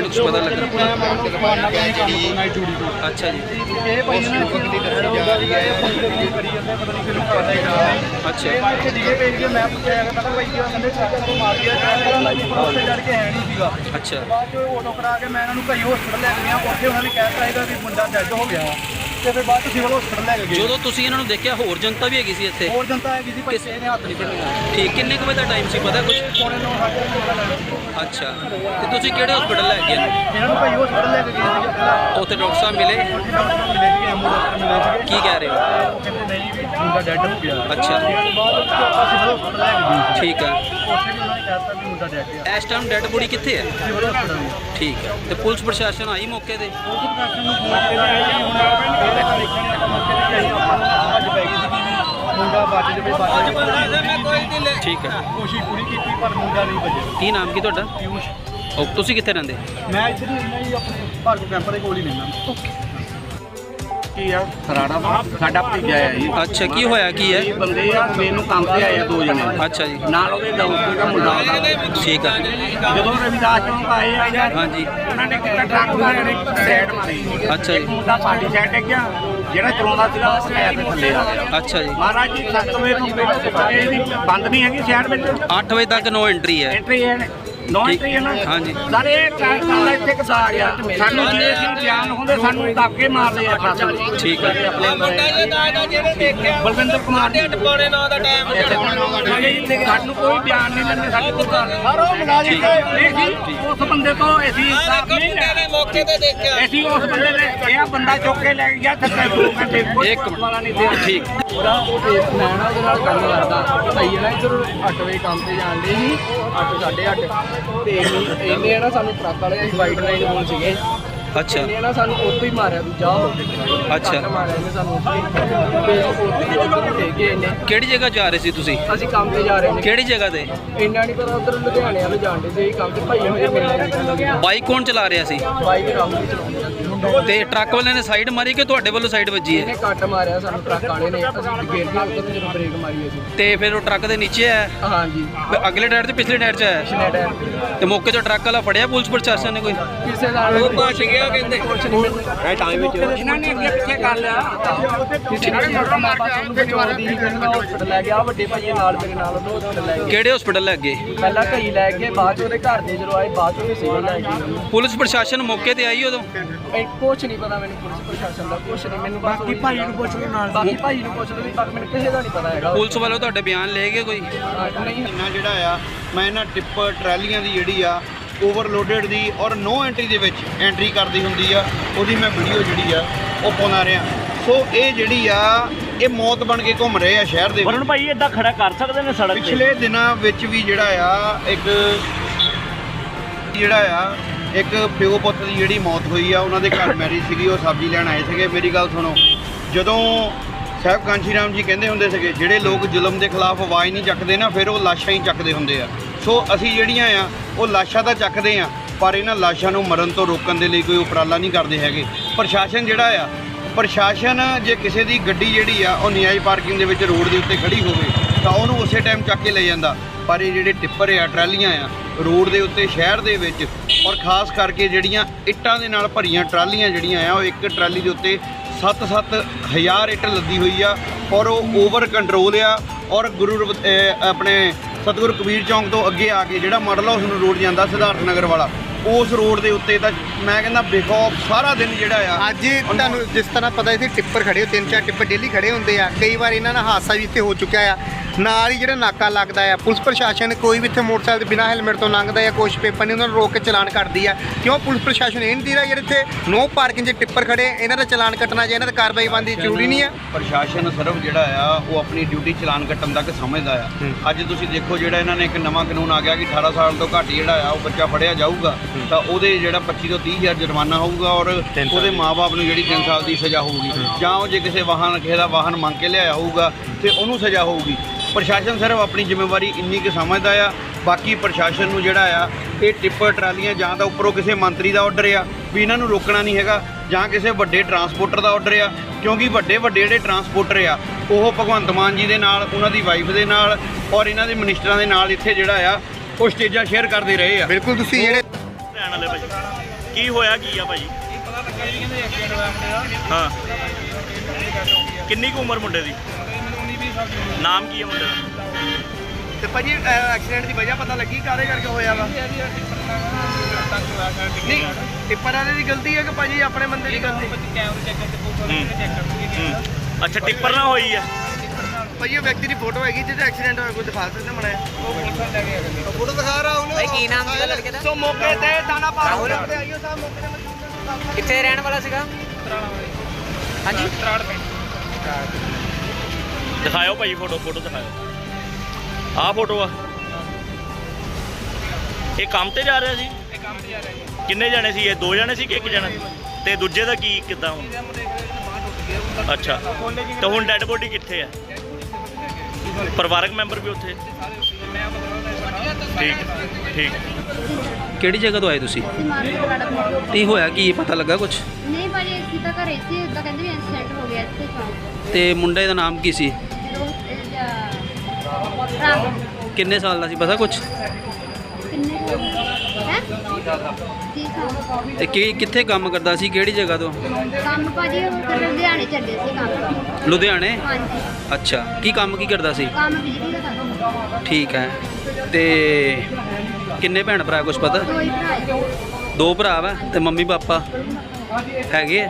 ਵਾਲਿਆਂ ਨੂੰ ਕੁਝ ਪਤਾ ਲੱਗਾ? ਮੈਂ ਮੈਨੂੰ ਦੁਕਾਨਾਂ ਤੇ ਕੰਮ ਕਰਨਾ ਚੂੜੀ ਤੋਂ ਅੱਛਾ ਜੀ। ਇਹ ਭਾਈ ਨੇ ਵਕਤ ਦੀ ਦੱਸੀ ਜਾ। ਰਹੀ ਹੈ ਇਹ ਬੰਦੇ ਦੀ ਕਰੀ ਜਾਂਦੇ ਪਤਾ ਨਹੀਂ ਕਿਹਨੂੰ ਪਤਾ ਹੀ ਨਹੀਂ ਅੱਛਾ। ਮੈਂ ਇੱਥੇ ਡੀਏ ਪੇਜ ਕੇ ਮੈਂ ਪੁੱਛਿਆ ਕਿ ਪਤਾ ਭਾਈ ਕੀ ਕਹਿੰਦੇ ਟਰੱਕ ਤੋਂ ਮਾਰ ਗਿਆ ਟਰੱਕ ਲਾਈ ਪਰ ਉੱਥੇ ਚੜ ਕੇ ਹੈ ਨਹੀਂ ਸੀਗਾ ਅੱਛਾ ਬਾਅਦ ਚ ਆਟੋ ਕਰਾ ਕੇ ਮੈਂ ਇਹਨਾਂ ਨੂੰ ਕਈ ਹਸਪੀਟਲ ਲੈ ਕੇ ਗਿਆ, ਉੱਥੇ ਉਹਨਾਂ ਨੇ ਕਹਿਤਾ ਸੀਗਾ ਵੀ ਮੁੰਡਾ ਡੈੱਡ ਹੋ ਗਿਆ। ਤੇ ਫਿਰ ਬਾਅਦ ਚ ਸਿਵਲ ਹਸਪੀਟਲ ਲੈ ਕੇ ਗਏ। ਜਦੋਂ ਤੁਸੀਂ ਇਹਨਾਂ ਨੂੰ ਦੇਖਿਆ ਹੋਰ ਜਨਤਾ ਵੀ ਹੈਗੀ ਸੀ ਇੱਥੇ? ਹੋਰ ਜਨਤਾ ਹੈ ਕਿਸੇ ਕਿਸੇ ਨੇ ਹੱਥ ਨਹੀਂ ਫੜਿਆ। ਠੀਕ ਕਿੰਨੇ ਕੁ ਵਜੇ ਦਾ ਟਾਈਮ ਸੀ ਪਤਾ ਕੁਝ ਪੌਣੇ ਨੌ ਸਾਢੇ ਨੌ ਦਾ ਟਾਈਮ ਸੀ। ਅੱਛਾ ਤੇ ਤੁਸੀਂ ਕਿਹੜੇ ਹਸਪੀਟਲ ਲੈ ਗਏ? ਇਹਨਾਂ ਨੂੰ ਭਾਈ ਹਸਪੀਟਲ ਲੈ ਕੇ ਗਏ ਸੀਗੇ ਪਹਿਲਾਂ ਉੱਥੇ ਡਾਕਟਰ ਸਾਹਿਬ ਮਿਲੇ? ਕੀ ਕਹਿ ਰਹੇ ਹੋ? ਉਹ ਕਹਿੰਦੇ ਨਹੀਂ ਵੀ ਮੁੰਡਾ ਡੈੱਡ ਹੋ ਗਿਆ। ਅੱਛਾ। ਠੀਕ ਹੈ। ਸੀ। ਇਸ ਟਾਈਮ ਡੈਡ ਬੋਡੀ ਕਿੱਥੇ ਹੈ? ਠੀਕ ਹੈ। ਤੇ ਪੁਲਿਸ ਪ੍ਰਸ਼ਾਸਨ ਆਈ ਮੌਕੇ ਤੇ? ਪੁਲਿਸ ਪ੍ਰਸ਼ਾਸਨ ਨੂੰ ਫੋਨ ਕੀਤਾ ਹੈ ਜੀ ਹੁਣ ਕਿ ਮੁੰਡਾ ਬਚ ਜਾਵੇ ਬਚ ਜਾਵੇ ਠੀਕ ਹੈ। ਕੋਸ਼ਿਸ਼ ਪੂਰੀ ਕੀਤੀ ਪਰ ਮੁੰਡਾ ਨਹੀਂ ਬਚਿਆ ਕੀ ਨਾਮ ਕੀ ਤੁਹਾਡਾ? ਪਿਊਸ਼ ਉਹ ਤੁਸੀਂ ਕਿੱਥੇ ਰਹਿੰਦੇ? ਮੈਂ ਇੱਧਰ ਹੀ ਰਹਿੰਦਾ ਜੀ ਆਪਣੇ ਭਾਰਗੋ ਕੈਂਪ ਦੇ ਕੋਲ ਹੀ ਰਹਿੰਦਾ। ਕੀ ਆ? ਸਰਾੜਾ ਦਾ ਸਾਡਾ ਭਤੀਜਾ ਆ ਜੀ। ਅੱਛਾ ਕੀ ਹੋਇਆ? ਕੀ ਹੈ ਇਹ ਬੰਦੇ ਆ ਸਵੇਰ ਨੂੰ ਕੰਮ ਤੇ ਆਏ ਆ ਦੋ ਜਣੇ। ਅੱਛਾ ਜੀ। ਨਾਲ ਉਹਦੇ ਡਾਕਟਰ ਦਾ ਮੁੰਡਾ ਉਹਦਾ। ਠੀਕ ਹੈ ਜਦੋਂ ਰਵਿਦਾਸ ਚੌਂਕ ਆਏ ਆ ਹਾਂਜੀ। ਉਹਨਾਂ ਨੇ ਕਿਹਾ ਟਰੱਕ ਵਾਲੇ ਨੇ ਸਾਈਡ ਮਾਰੀ। ਅੱਛਾ ਜੀ। ਮੁੰਡਾ ਸਾਡੀ ਸਾਈਡ ਤੇ ਗਿਆ ਜਿਹੜਾ ਚਲਾਉਂਦਾ ਸੀਗਾ ਉਹ ਸਾਈਡ ਤੇ ਥੱਲੇ ਆ ਗਿਆ। ਅੱਛਾ ਜੀ। ਮਹਾਰਾਜ ਜੀ 7 ਵਜੇ ਤੋਂ ਪਹਿਲਾਂ ਇਹਦੀ ਬੰਦ ਨਹੀਂ ਹੈਗੀ ਸ਼ਹਿਰ ਵਿੱਚ। 8 ਵਜੇ ਤੱਕ ਨੋ ਐਂਟਰੀ ਹੈ। ਐਂਟਰੀ ਹੈ। ਨੋ ਐਂਟਰੀ ਹੈ। ਨਾ? ਹਾਂਜੀ। ਸਾਰੇ ਟਰੱਕ ਵਾਲਾ ਇੱਥੇ ਕਸਾ ਗਿਆ ਸਾਨੂੰ ਜੇ ਅਸੀਂ ਬਿਆਨ ਹੁੰਦੇ ਸਾਨੂੰ ਧੱਕੇ ਮਾਰਦੇ ਆ। ਵਾਲੇ। ਠੀਕ ਹੈ। ਬਲਵਿੰਦਰ ਕੁਮਾਰ ਦੇ ਟਪਾਉਣੇ ਨਾਂ ਦਾ ਟਾਈਮ ਸਾਨੂੰ ਕੋਈ ਬਿਆਨ ਨਹੀਂ ਲੈਂਦੇ ਸਾਡੇ ਕੋਲ ਸਾਰੋ ਮੁਲਾਜ਼ਮ ਨਹੀਂ ਸੀ ਉਸ ਬੰਦੇ ਤੋਂ ਅਸੀਂ ਇਨਸਾਫ ਨਹੀਂ ਲੈਣਾ ਮੌਕੇ ਤੇ ਦੇਖਿਆ। ਅਸੀਂ ਉਸ ਬੰਦੇ ਨੇ ਇਹ ਬੰਦਾ ਚੁੱਕ ਕੇ ਲੈ ਗਿਆ ਥੱਕੇ ਦੋ ਘੰਟੇ। ਇੱਕ। ਵਾਲਾ ਨਹੀਂ ਦੇ ਠੀਕ। ਉਹਦਾ ਉਹ ਦੇਖ ਮੈਂ ਨਾ ਉਹਦੇ ਨਾਲ ਕੰਮ ਕਰਦਾ। ਭਾਈ ਨਾ ਇੱਧਰ 8 ਵਜੇ ਕੰਮ ਤੇ ਜਾਣ ਦੇ ਸੀ। 8 8:30 ਤੇ ਇਹਨੇ ਇਹਨੇ ਨਾ ਸਾਨੂੰ ਟਰੱਕ ਵਾਲੇ ਵਾਈਟ ਲਾਈਨ ਕੋਲ ਸੀਗੇ। ਅੱਛਾ। ਇਹਨੇ ਨਾ ਸਾਨੂੰ ਉੱਥੋਂ ਹੀ ਮਾਰਿਆ ਦੂਜਾ ਅੱਛਾ। ਟਰੱਕ ਮਾਰਿਆ ਇਹਨੇ ਸਾਨੂੰ ਉੱਥੋਂ ਹੀ। ਤੇ ਉੱਥੇ ਹੀ ਡਿੱਗ ਗਏ ਇਹਨੇ। ਕਿਹੜੀ ਜਗ੍ਹਾ ਜਾ ਰਹੇ ਸੀ ਤੁਸੀਂ? ਅਸੀਂ ਕੰਮ ਤੇ ਜਾ ਰਹੇ ਕਿਹੜੀ ਜਗ੍ਹਾ ਤੇ? ਇੰਨਾ ਨਹੀਂ ਪਤਾ ਉਧਰ ਲੁਧਿਆਣੇ ਵਾਲੇ ਜਾਣਦੇ ਸੀ ਅਸੀਂ ਕੰਮ ਤੇ ਭਾਈ ਹੋਏ ਮਿਲਣੇ ਬਾਈਕ ਕੌਣ ਚਲਾ ਰਿਹਾ ਸੀ? ਬਾਈਕ ਕੰਮ ਤੇ ਚਲਾਉਂਦੇ ਆ। ਤੇ ਟਰੱਕ ਵਾਲੇ ਨੇ ਸਾਈਡ ਮਾਰੀ ਕਿ ਤੁਹਾਡੇ ਵੱਲੋਂ ਸਾਈਡ ਵੱਜੀ ਹੈ? ਇਹਨੇ ਕੱਟ ਮਾਰਿਆ ਸਾਨੂੰ ਟਰੱਕ ਵਾਲੇ ਨੇ ਅਸੀਂ ਗੇਟ ਦੇ ਉੱਤੇ ਜਦੋਂ ਬ੍ਰੇਕ ਮਾਰੀ ਅਸੀਂ। ਤੇ ਫਿਰ ਉਹ ਟਰੱਕ ਦੇ ਨੀਚੇ ਹੈ ਹਾਂਜੀ। ਅਗਲੇ ਟਾਇਰ ਤੇ ਪਿਛਲੇ ਟਾਇਰ 'ਚ ਹੈ ਪਿਛਲੇ ਟਾਇਰ ਤੇ। ਮੌਕੇ ਤੋਂ ਟਰੱਕ ਵਾਲਾ ਫੜਿਆ ਪੁਲਿਸ ਪ੍ਰਸ਼ਾਸਨ ਨੇ ਕੋਈ? ਕਿਸੇ ਦਾ ਉਹ ਬਚ ਗਿਆ ਕਹਿੰਦੇ। ਕੁਛ ਨਹੀਂ। ਇਹਨਾਂ ਨੇ ਅੱਗੇ ਪਿੱਛੇ ਕਰ ਲਿਆ। ਕਿਸੇ ਨੇ ਮੈਂ ਬਸ ਉਹਨੂੰ ਬਚਾਉਂਦੀ ਸੀ ਫਿਰ ਮੈਂ ਹਸਪੀਟਲ ਲੈ ਗਿਆ ਵੱਡੇ ਭਾਈ ਨਾਲ ਮੇਰੇ ਨਾਲ ਉਹਨੂੰ ਹਸਪੀਟਲ ਲੈ ਗਏ। ਕਿਹੜੇ ਹਸਪੀਟਲ ਲੈ ਗਏ? ਪਹਿਲਾਂ ਕਈ ਲੈ ਗਏ ਬਾਅਦ ਚ ਉਹਦੇ ਘਰ ਦੇ ਜਦੋਂ ਆਏ ਬਾਅਦ ਚ ਉਹਦੇ ਸਿਵਲ ਲੈ ਗਏ। ਪੁਲਿਸ ਪ੍ਰਸ਼ਾਸਨ ਮੌਕੇ ਤੇ ਆਈ ਉਦੋਂ? ਇਹ ਕੁਛ ਨਹੀਂ ਪਤਾ ਮੈਨੂੰ ਪੁਲਿਸ ਪ੍ਰਸ਼ਾਸਨ ਦਾ ਕੁਛ ਨਹੀਂ। ਮੈਨੂੰ ਬਾਕੀ ਭਾਈ ਨੂੰ ਪੁੱਛ ਲਓ ਨਾਲ ਬਾਕੀ ਭਾਈ ਨੂੰ ਪੁੱਛ ਲਓ ਵੀ ਬਾਕੀ ਮੈਨੂੰ ਕਿਸੇ ਦਾ ਨਹੀਂ ਪਤਾ ਹੈਗਾ। ਪੁਲਿਸ ਵੱਲੋਂ ਤੁਹਾਡੇ ਬਿਆਨ ਲੈ ਗਏ ਕੋਈ? ਹਾਂ, ਨਹੀਂ। ਇੰਨਾ ਜਿਹੜਾ ਆ ਮੈਂ ਇਹਨਾਂ ਟਿੱਪਰ ਟਰਾਲੀਆਂ ਦੀ ਜਿਹੜੀ ਆ ਓਵਰਲੋਡਡ ਦੀ ਔਰ ਨੋ ਐਂਟਰੀ ਦੇ ਵਿੱਚ ਐਂਟਰੀ ਕਰਦੀ ਹੁੰਦੀ ਆ ਉਹਦੀ ਮੈਂ ਵੀਡੀਓ ਜਿਹੜੀ ਆ ਉਹ ਪਾਉਣਾ ਰਿਹਾ। ਸੋ ਇਹ ਜਿਹੜੀ ਆ ਇਹ ਮੌਤ ਬਣ ਕੇ ਘੁੰਮ ਰਹੇ ਆ ਸ਼ਹਿਰ ਦੇ ਵਿੱਚ। ਵਰੁਣ ਭਾਈ ਇਦਾਂ ਖੜਾ ਕਰ ਸਕਦੇ ਨੇ ਸੜਕ ਤੇ? ਪਿਛਲੇ ਦਿਨਾਂ ਵਿੱਚ ਵੀ ਜਿਹੜਾ ਆ ਇੱਕ ਜਿਹੜਾ ਆ ਇੱਕ ਪਿਓ ਪੁੱਤ ਦੀ ਜਿਹੜੀ ਮੌਤ ਹੋਈ ਆ, ਉਹਨਾਂ ਦੇ ਘਰ ਮੈਰਿਜ ਸੀਗੀ, ਉਹ ਸਬਜ਼ੀ ਲੈਣ ਆਏ ਸੀਗੇ। ਮੇਰੀ ਗੱਲ ਸੁਣੋ, ਜਦੋਂ ਸਾਹਿਬ ਕਾਂਸ਼ੀ ਰਾਮ ਜੀ ਕਹਿੰਦੇ ਹੁੰਦੇ ਸੀਗੇ, ਜਿਹੜੇ ਲੋਕ ਜ਼ੁਲਮ ਦੇ ਖਿਲਾਫ ਆਵਾਜ਼ ਨਹੀਂ ਚੱਕਦੇ ਨਾ, ਫਿਰ ਉਹ ਲਾਸ਼ਾਂ ਹੀ ਚੱਕਦੇ ਹੁੰਦੇ ਆ। ਸੋ ਅਸੀਂ ਜਿਹੜੀਆਂ ਆ, ਉਹ ਲਾਸ਼ਾਂ ਤਾਂ ਚੱਕਦੇ ਆ, ਪਰ ਇਹਨਾਂ ਲਾਸ਼ਾਂ ਨੂੰ ਮਰਨ ਤੋਂ ਰੋਕਣ ਦੇ ਲਈ ਕੋਈ ਉਪਰਾਲਾ ਨਹੀਂ ਕਰਦੇ ਹੈਗੇ। ਪ੍ਰਸ਼ਾਸਨ ਜਿਹੜਾ ਆ, ਪ੍ਰਸ਼ਾਸਨ ਜੇ ਕਿਸੇ ਦੀ ਗੱਡੀ ਜਿਹੜੀ ਆ, ਉਹ ਨਿਆਈ ਪਾਰਕਿੰਗ ਦੇ ਵਿੱਚ ਰੋਡ ਦੇ ਉੱਤੇ ਖੜੀ ਹੋਵੇ, ਤਾਂ ਉਹਨੂੰ ਉਸੇ ਟਾਈਮ ਚੱਕ ਕੇ ਲੈ ਜਾਂਦਾ। ਪਰ ਇਹ ਜਿਹੜੇ ਟਿੱਪਰ ਆ, ਟਰਾਲੀਆਂ ਆ ਰੋਡ ਦੇ ਉੱਤੇ, ਸ਼ਹਿਰ ਦੇ ਵਿੱਚ ਔਰ ਖਾਸ ਕਰਕੇ ਜਿਹੜੀਆਂ ਇੱਟਾਂ ਦੇ ਨਾਲ ਭਰੀਆਂ ਟਰਾਲੀਆਂ ਜਿਹੜੀਆਂ ਆ, ਉਹ ਇੱਕ ਟਰਾਲੀ ਦੇ ਉੱਤੇ 7-7 ਹਜ਼ਾਰ ਇੱਟ ਲੱਦੀ ਹੋਈ ਆ ਔਰ ਉਹ ਓਵਰ ਕੰਟਰੋਲ ਆ ਔਰ ਗੁਰੂ ਆਪਣੇ ਸਤਿਗੁਰੂ ਕਬੀਰ ਚੌਂਕ ਤੋਂ ਅੱਗੇ ਆ ਕੇ ਜਿਹੜਾ ਮਾਡਲ ਹਾਊਸ ਨੂੰ ਰੋਡ ਜਾਂਦਾ ਸਿਧਾਰਥ ਨਗਰ ਵਾਲਾ। ਉਸ ਰੋਡ ਦੇ ਉੱਤੇ ਤਾਂ ਮੈਂ ਕਹਿੰਦਾ ਬੇਖੌਫ ਸਾਰਾ ਦਿਨ ਜਿਹੜਾ ਆ ਅੱਜ ਤੁਹਾਨੂੰ ਜਿਸ ਤਰ੍ਹਾਂ ਪਤਾ ਇੱਥੇ ਟਿੱਪਰ ਖੜੇ ਹੋ ਤਿੰਨ ਚਾਰ ਟਿੱਪਰ ਡੇਲੀ ਖੜੇ ਹੁੰਦੇ ਆ। ਕਈ ਵਾਰ ਇਹਨਾਂ ਨਾਲ ਹਾਦਸਾ ਵੀ ਇੱਥੇ ਹੋ ਚੁੱਕਿਆ ਆ। ਨਾਲ ਹੀ ਜਿਹੜਾ ਨਾਕਾ ਲੱਗਦਾ ਆ ਪੁਲਿਸ ਪ੍ਰਸ਼ਾਸਨ ਕੋਈ ਵੀ ਇੱਥੇ ਮੋਟਰਸਾਈਕਲ ਬਿਨਾਂ ਹੈਲਮਟ ਤੋਂ ਲੰਘਦਾ ਆ ਕੁਛ ਪੇਪਰ ਨਹੀਂ ਉਹਨਾਂ ਨੂੰ ਰੋਕ ਕੇ ਚਲਾਨ ਕੱਟਦੀ ਆ। ਕਿਉਂ ਪੁਲਿਸ ਪ੍ਰਸ਼ਾਸਨ ਇਹ ਨਹੀਂ ਦੀ ਰਿਹਾ ਜਿਹੜੇ ਇੱਥੇ? ਨੋ ਪਾਰਕਿੰਗ 'ਚ ਟਿੱਪਰ ਖੜੇ ਇਹਨਾਂ ਦਾ ਚਲਾਨ ਕੱਟਣਾ ਜਾਂ ਇਹਨਾਂ ਤੇ ਕਾਰਵਾਈ ਬੰਦੀ ਜ਼ਰੂਰੀ ਨਹੀਂ ਆ। ਪ੍ਰਸ਼ਾਸਨ ਸਿਰਫ ਜਿਹੜਾ ਆ ਉਹ ਆਪਣੀ ਡਿਊਟੀ ਚਲਾਨ ਕੱਟਣ ਤੱਕ ਸਮਝਦਾ ਆ। ਅੱਜ ਤੁਸੀਂ ਦੇਖੋ ਜਿਹੜਾ ਇਹਨਾਂ ਨੇ ਇੱਕ ਨਵਾਂ ਕਾਨੂੰਨ ਆ ਗਿਆ ਕਿ 18 ਸਾਲ ਤੋਂ ਘੱਟ ਜਿਹੜਾ ਆ ਉਹ ਬੱਚਾ ਫੜਿਆ ਜਾਊਗਾ। ਤਾਂ ਉਹਦੇ ਜਿਹੜਾ 25 ਤੋਂ 30 ਹਜ਼ਾਰ ਜੁਰਮਾਨਾ ਹੋਊਗਾ ਔਰ ਉਹਦੇ ਮਾਪੇ ਨੂੰ ਜਿਹੜੀ 3 ਸਾਲ ਦੀ ਸਜ਼ਾ ਹੋਊਗੀ। ਜਾਂ ਉਹ ਜੇ ਕਿਸੇ ਵਾਹਨ ਕਿਸੇ ਦਾ ਵਾਹਨ ਮੰਗ ਕੇ ਲਿਆਇਆ ਹੋਊਗਾ ਤੇ ਉਹਨੂੰ ਸਜ਼ਾ ਹੋਊਗੀ। ਪ੍ਰਸ਼ਾਸਨ ਸਿਰਫ ਆਪਣੀ ਜ਼ਿੰਮੇਵਾਰੀ ਇੰਨੀ ਕੁ ਸਮਝਦਾ ਆ। ਬਾਕੀ ਪ੍ਰਸ਼ਾਸਨ ਨੂੰ ਜਿਹੜਾ ਆ ਇਹ ਟਿੱਪਰ ਟਰਾਲੀਆਂ ਜਾਂ ਤਾਂ ਉੱਪਰੋਂ ਕਿਸੇ ਮੰਤਰੀ ਦਾ ਆਰਡਰ ਆ ਵੀ ਇਹਨਾਂ ਨੂੰ ਰੋਕਣਾ ਨਹੀਂ ਹੈਗਾ ਜਾਂ ਕਿਸੇ ਵੱਡੇ ਟਰਾਂਸਪੋਰਟਰ ਦਾ ਆਰਡਰ ਆ ਕਿਉਂਕਿ ਵੱਡੇ ਵੱਡੇ ਜਿਹੜੇ ਟਰਾਂਸਪੋਰਟਰ ਆ ਉਹ ਭਗਵੰਤ ਮਾਨ ਜੀ ਦੇ ਨਾਲ ਉਹਨਾਂ ਦੀ ਵਾਈਫ ਦੇ ਨਾਲ ਔਰ ਇਹਨਾਂ ਦੇ ਮਿਨਿਸਟਰਾਂ ਦੇ ਨਾਲ ਇੱਥੇ ਜਿਹੜਾ ਆ ਉਹ ਸਟੇਜਾਂ ਸ਼ੇਅਰ ਕਰਦੇ ਰਹੇ ਆ। ਬਿਲਕੁਲ ਤੁਸੀਂ ਜਿਹੜੇ ਲੈਣ ਵਾਲੇ ਭਾਈ? ਕੀ ਹੋਇਆ ਕੀ ਆ ਹਾਂ। ਕਿੰਨੀ ਕੁ ਉਮਰ ਮੁੰਡੇ ਦੀ? ਨਾਮ ਕੀ ਹੈ ਮੁੰਡੇ ਦਾ? ਤੇ ਭਾਜੀ ਐਕਸੀਡੈਂਟ ਦੀ ਵਜ੍ਹਾ ਪਤਾ ਲੱਗੀ ਕਾਰੇ ਕਰਕੇ ਹੋਇਆ ਵਾ? ਨਹੀਂ ਟਿੱਪਰ ਵਾਲੇ ਦੀ ਗਲਤੀ ਹੈ ਕਿ ਭਾਜੀ ਆਪਣੇ ਬੰਦੇ ਦੀ ਗਲਤੀ? ਹੂੰ। ਅੱਛਾ ਟਿੱਪਰ ਨਾਲ ਹੋਈ ਆ ਭਾਜੀ ਉਹ ਵਿਅਕਤੀ ਦੀ ਫੋਟੋ ਹੈਗੀ ਜਿਹਦੇ ਐਕਸੀਡੈਂਟ ਹੋਇਆ ਕੋਈ ਦਿਖਾ ਸਕਦੇ ਮੜਿਆ ਫੋਟੋ ਦਿਖਾ ਰਹਾ ਉਹਨੂੰ। ਭਾਈ ਕੀ ਨਾਮ ਸੀ ਲੜਕੇ ਦਾ? ਸੋ ਮੌਕੇ ਤੇ ਥਾਣਾ ਪਾਸ ਤੇ ਆਈਓ ਸਾਹਿਬ ਮੌਕੇ ਤੇ ਮੌਜੂਦ ਕਿੱਥੇ ਰਹਿਣ ਵਾਲਾ ਸੀਗਾ? ਹਾਂਜੀ? ਦਿਖਾਓ ਭਾਈ ਫੋਟੋ ਫੋਟੋ ਦਿਖਾਓ ਆਹ ਫੋਟੋ ਆ। ਇਹ ਕੰਮ ਤੇ ਜਾ ਰਿਹਾ ਸੀ? ਇਹ ਕੰਮ ਤੇ ਜਾ ਰਿਹਾ ਸੀ ਕਿੰਨੇ ਜਣੇ ਸੀ ਇਹ? ਦੋ ਜਣੇ ਸੀ ਕਿ ਇੱਕ ਜਣਾ ਸੀ? ਤੇ ਦੂਜੇ ਦਾ ਕੀ ਕਿੱਦਾਂ? ਹੁਣ ਅੱਛਾ। ਤੇ ਹੁਣ ਡੈੱਡ ਬੋਡੀ ਕਿੱਥੇ ਆ? ਪਰਿਵਾਰਕ ਮੈਂਬਰ ਵੀ ਉੱਥੇ? ਠੀਕ ਠੀਕ। ਕਿਹੜੀ ਜਗ੍ਹਾ ਤੋਂ ਆਏ ਤੁਸੀਂ? ਕੀ ਹੋਇਆ? ਕੀ ਪਤਾ ਲੱਗਾ ਕੁਝ ਨਹੀਂ ਭਾਜੀ ਅਸੀਂ ਤਾਂ ਘਰੇ ਸੀ ਉਦਾਂ ਕਹਿੰਦੇ ਵੀ ਐਕਸੀਡੈਂਟ ਹੋ ਗਿਆ ਇੱਥੇ ਚੌਂਕ ਤੇ ਮੁੰਡੇ ਦਾ ਨਾਮ ਕੀ ਸੀ? ਰਾਮ। ਕਿੰਨੇ ਸਾਲ ਦਾ ਸੀ? ਪਤਾ ਕੁਝ ਕਿੰਨੇ ਹੈ ਜੀ ਤੇ ਕੀ ਕਿੱਥੇ ਕੰਮ ਕਰਦਾ ਸੀ? ਕਿਹੜੀ ਜਗ੍ਹਾ ਤੋਂ? ਕੰਮ ਭਾਜੀ ਉਹ ਲੁਧਿਆਣੇ ਚੱਲੇ ਸੀ ਕੰਮ। ਲੁਧਿਆਣੇ? ਹਾਂਜੀ। ਅੱਛਾ। ਕੀ ਕੰਮ ਕੀ ਕਰਦਾ ਸੀ? ਕੰਮ ਬਿਜਲੀ ਦਾ ਕੰਮ ਠੀਕ ਹੈ। ਤੇ ਕਿੰਨੇ ਭੈਣ ਭਰਾ ਕੁਝ ਪਤਾ? ਦੋ ਭਰਾ ਹੈ। ਦੋ ਭਰਾ ਵਾ ਤੇ ਮੰਮੀ ਪਾਪਾ ਹੈਗੇ ਆ?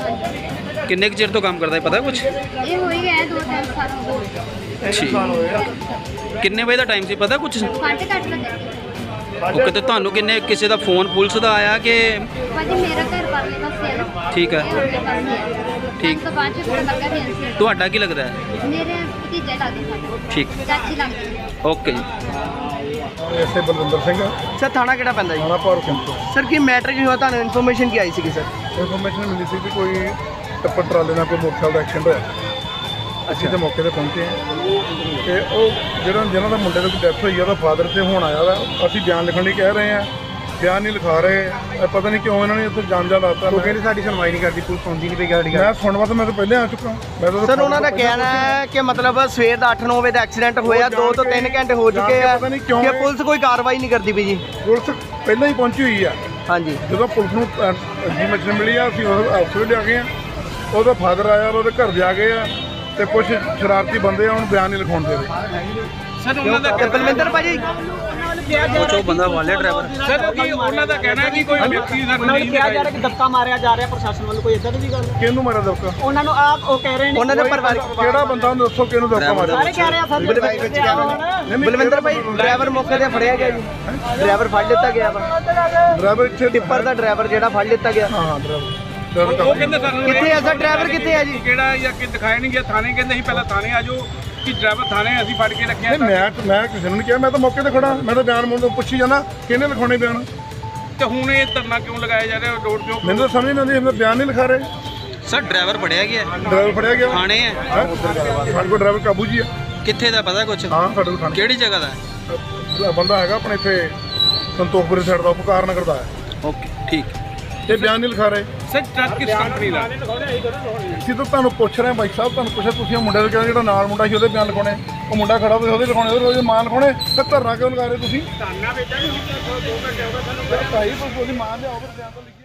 ਕਿੰਨੇ ਕੁ ਚਿਰ ਤੋਂ ਕੰਮ ਕਰਦਾ ਹੈ ਪਤਾ ਕੁਝ ਇਹ ਹੋ ਹੀ ਗਿਆ ਦੋ ਟਾਈਮ ਸਾਲ ਹੋ ਗਏ। ਠੀਕ। ਕਿੰਨੇ ਵਜੇ ਦਾ ਟਾਈਮ ਸੀ ਪਤਾ ਕੁਝ ਕੁ ਅੱਠ ਵਜੇ। ਓਕੇ ਤੇ ਤੁਹਾਨੂੰ ਕਿੰਨੇ ਕਿਸੇ ਦਾ ਫੋਨ ਪੁਲਿਸ ਦਾ ਆਇਆ ਕਿ ਭਾਜੀ ਮੇਰਾ ਘਰ ਪਰਲੇ ਪਾਸੇ ਹੈ ਨਾ। ਠੀਕ ਹੈ। ਇਹ ਉਰਲੇ ਪਾਸੇ ਹੈ ਠੀਕ। ਤਾਂ ਬਾਅਦ ਚ ਪਤਾ ਲੱਗਾ ਵੀ ਐਕਸੀਡੈਂਟ ਤੁਹਾਡਾ ਕੀ ਲੱਗਦਾ ਹੈ? ਮੇਰੇ ਭਤੀਜੇ ਲੱਗਦੇ ਸਾਡਾ। ਠੀਕ। ਚਾਚੀ ਲੱਗਦੀ। ਓਕੇ ਜੀ। ਐਸੇ ਬਲਵਿੰਦਰ ਸਿੰਘ ਸਰ ਥਾਣਾ ਕਿਹੜਾ ਪੈਂਦਾ ਜੀ? ਥਾਣਾ ਪਾਵਰ ਕੈਂਪ। ਸਰ ਕੀ ਮੈਟਰ ਕੀ ਹੋਇਆ? ਤੁਹਾਨੂੰ ਇਨਫੋਰਮੇਸ਼ਨ ਕੀ ਆਈ ਸੀਗੀ ਸਰ? ਇਨਫੋਰਮੇਸ਼ਨ ਮਿਲੀ ਸੀ ਕਿ ਕੋਈ ਟੱਪਰ ਟਰਾਲੇ ਨਾਲ ਕੋਈ ਮੋਟਰਸਾਈਕਲ ਦਾ ਐਕਸੀਡੈਂਟ ਹੋਇਆ। ਅਸੀਂ ਤੇ ਮੌਕੇ ਤੇ ਪਹੁੰਚੇ ਹਾਂ। ਤੇ ਉਹ ਜਿਹੜਾ ਜਿਹਨਾਂ ਦਾ ਮੁੰਡੇ ਦੀ ਡੈਥ ਹੋਈ ਆ ਉਹਦਾ ਫਾਦਰ ਤੇ ਹੁਣ ਆਇਆ ਵਾ। ਅਸੀਂ ਬਿਆਨ ਲਿਖਣ ਲਈ ਕਹਿ ਰਹੇ ਆ ਬਿਆਨ ਨਹੀਂ ਲਿਖਾ ਰਹੇ। ਇਹ ਪਤਾ ਨਹੀਂ ਕਿਉਂ ਇਹਨਾਂ ਨੇ ਇੱਥੇ ਜਾਮ ਜਾ ਲਾਤਾ। ਉਹ ਕਹਿੰਦੇ ਸਾਡੀ ਸੁਣਵਾਈ ਨਹੀਂ ਕਰਦੀ ਪੁਲਿਸ ਆਉਂਦੀ ਨਹੀਂ ਪਈ ਸਾਡੀ ਮੈਂ ਸੁਣਵਾ ਤਾਂ ਮੈਂ ਤਾਂ ਪਹਿਲੇ ਆ ਚੁੱਕਾ ਮੈਂ ਤਾਂ ਸਰ ਉਹਨਾਂ ਦਾ ਕਹਿਣਾ ਹੈ ਕਿ ਮਤਲਬ ਸਵੇਰ ਦਾ 8-9 ਵਜੇ ਦਾ ਐਕਸੀਡੈਂਟ ਹੋਇਆ 2 ਤੋਂ 3 ਘੰਟੇ ਹੋ ਚੁੱਕੇ ਆ ਕਿ ਪੁਲਿਸ ਕੋਈ ਕਾਰਵਾਈ ਨਹੀਂ ਕਰਦੀ ਪਈ ਜੀ। ਪੁਲਿਸ ਪਹਿਲਾਂ ਹੀ ਪਹੁੰਚੀ ਹੋਈ ਆ। ਹਾਂਜੀ। ਜਦੋਂ ਪੁਲਿਸ ਨੂੰ ਇਨਫੋਰਮੇਸ਼ਨ ਮਿਲੀ ਆ ਅਸੀਂ ਉਹ ਹਸਪੀਟਲ ਆ ਗਏ ਆ। ਉਹਦਾ ਫਾਦਰ ਆਇਆ ਉਹਦੇ ਘਰ ਜਾ ਗਏ ਆ। ਤੇ ਕੁਝ ਸ਼ਰਾਰਤੀ ਬੰਦੇ ਆ ਹੁਣ ਬਿਆਨ ਨਹੀਂ ਲਿਖਾਉਣ ਦੇ ਰਹੇ। ਤੇ ਬਲਵਿੰਦਰ ਭਾਜੀ? ਸੋਚੋ ਬੰਦਾ ਵਾਲੇ ਡਰਾਈਵਰ। ਸਰ ਕੀ ਉਹਨਾਂ ਦਾ ਕਹਿਣਾ ਹੈ ਕਿ ਕੋਈ ਵਿਅਕਤੀ ਦਾ ਉਹਨਾਂ ਨੂੰ ਕਿਹਾ ਜਾ ਰਿਹਾ ਕਿ ਧੱਕਾ ਮਾਰਿਆ ਜਾ ਰਿਹਾ ਪ੍ਰਸ਼ਾਸਨ ਵੱਲੋਂ ਕੋਈ ਇਦਾਂ ਦੀ ਵੀ ਗੱਲ ਕਿਹਨੂੰ ਮਾਰਿਆ ਦਬਕਾ ਉਹਨਾਂ ਨੂੰ ਆਪ ਉਹ ਕਹਿ ਰਹੇ ਨੇ। ਉਹਨਾਂ ਦੇ ਪਰਿਵਾਰ ਕਿਹੜਾ ਬੰਦਾ ਉਹਨੂੰ ਦੱਸੋ ਕਿਹਨੂੰ ਦਬਕਾ ਮਾਰਿਆ? ਸਾਰੇ ਕਹਿ ਰਹੇ ਆ ਸਰ ਬਲਵਿੰਦਰ ਭਾਈ ਡਰਾਈਵਰ ਮੌਕੇ ਤੇ ਫੜਿਆ ਗਿਆ ਜੀ। ਡਰਾਈਵਰ ਫੜ ਲਿੱਤਾ ਗਿਆ ਵਾ। ਡਰਾਈਵਰ ਇੱਥੇ ਟਿੱਪਰ ਦਾ ਡਰਾਈਵਰ ਜਿਹੜਾ ਫੜ ਲਿੱਤਾ ਗਿਆ। ਹਾਂ ਡਰਾਈਵਰ। ਉਹ ਕਹਿੰਦੇ ਸਾਨੂੰ ਕਿੱਥੇ ਆ? ਸਰ ਡਰਾਈਵਰ ਕਿੱਥੇ ਆ ਜੀ? ਕਿਹੜਾ ਜਾਂ ਕਿ ਦਿਖਾਇਆ ਨਹੀਂ ਗਿਆ ਥਾਣੇ ਕਹਿੰਦੇ ਸੀ ਪਹਿਲਾਂ ਥਾਣੇ ਆ ਜਾਓ ਕਿ ਡਰਾਈਵਰ ਥਾਣੇ ਅਸੀਂ ਫੜ ਕੇ ਰੱਖਿਆ ਨਹੀਂ ਮੈਂ ਮੈਂ ਕਿਸੇ ਨੂੰ ਨਹੀਂ ਕਿਹਾ ਮੈਂ ਤਾਂ ਮੌਕੇ ਤੇ ਖੜਾ ਮੈਂ ਤਾਂ ਬਿਆਨ ਮੁੰਡੇ ਨੂੰ ਪੁੱਛੀ ਜਾਣਾ ਕਿਹਨੇ ਲਿਖਾਉਣੇ ਬਿਆਨ? ਤੇ ਹੁਣ ਇਹ ਧਰਨਾ ਕਿਉਂ ਲਗਾਇਆ ਜਾ ਰਿਹਾ ਰੋਡ ਤੇ ਮੈਨੂੰ ਤਾਂ ਸਮਝ ਨਹੀਂ ਆਉਂਦੀ ਮੈਂ ਬਿਆਨ ਨਹੀਂ ਲਿਖਾ ਰਹੇ। ਸਰ ਡਰਾਈਵਰ ਫੜਿਆ ਗਿਆ। ਡਰਾਈਵਰ ਫੜਿਆ ਗਿਆ। ਥਾਣੇ ਹੈ ਹੈਂ? ਸਾਡੇ ਕੋਲ ਡਰਾਈਵਰ ਕਾਬੂ ਜੀ ਆ। ਕਿੱਥੇ ਦਾ ਪਤਾ ਕੁਝ ਹਾਂ ਸਾਡੇ ਕੋਲ ਥਾਣੇ। ਕਿਹੜੀ ਜਗ੍ਹਾ ਦਾ? ਹੈ? ਬੰਦਾ ਹੈਗਾ ਆਪਣੇ ਇੱਥੇ ਸੰਤੋਖਪੁਰੀ ਸਾਈਡ ਦਾ ਉਪਕਾਰ ਨਗਰ ਦਾ ਹੈ। ਓਕੇ ਠੀਕ। ਇਹ ਬਿਆਨ ਨਹੀਂ ਲਿਖਾ ਰਹੇ। ਸਰ ਟਰੱਕ ਕਿਸ ਕੰਪਨੀ ਦਾ? ਅਸੀਂ ਤਾਂ ਤੁਹਾਨੂੰ ਪੁੱਛ ਰਹੇ ਹਾਂ ਬਾਈ ਸਾਹਿਬ ਤੁਹਾਨੂੰ ਪੁੱਛਿਆ ਤੁਸੀਂ ਉਹ ਮੁੰਡੇ ਦੇ ਕਹਿੰਦੇ ਜਿਹੜਾ ਨਾਲ ਮੁੰਡਾ ਸੀ ਉਹਦੇ ਬਿਆਨ ਲਿਖਾਉਣੇ। ਉਹ ਮੁੰਡਾ ਖੜਾ ਹੋਵੇ ਉਹਦੇ ਲਿਖਾਉਣੇ ਉਹਦੇ ਉਹਦੇ ਮਾਂ ਲਿਖਾਉਣੇ ਤੇ ਧਰਨਾ ਕਿਉਂ ਲਗਾ ਰਹੇ ਤੁਸੀਂ? ਧਰਨਾ ਵੇਚਾਂਗੇ 2 ਘੰਟੇ ਹੋ ਗਏ ਸਾਨੂੰ ਭਾਈ ਤੁਸੀਂ ਮਾਂ ਲਿਆਓ ਫਿਰ ਬਿਆਨ ਤਾਂ ਲਿਖੀ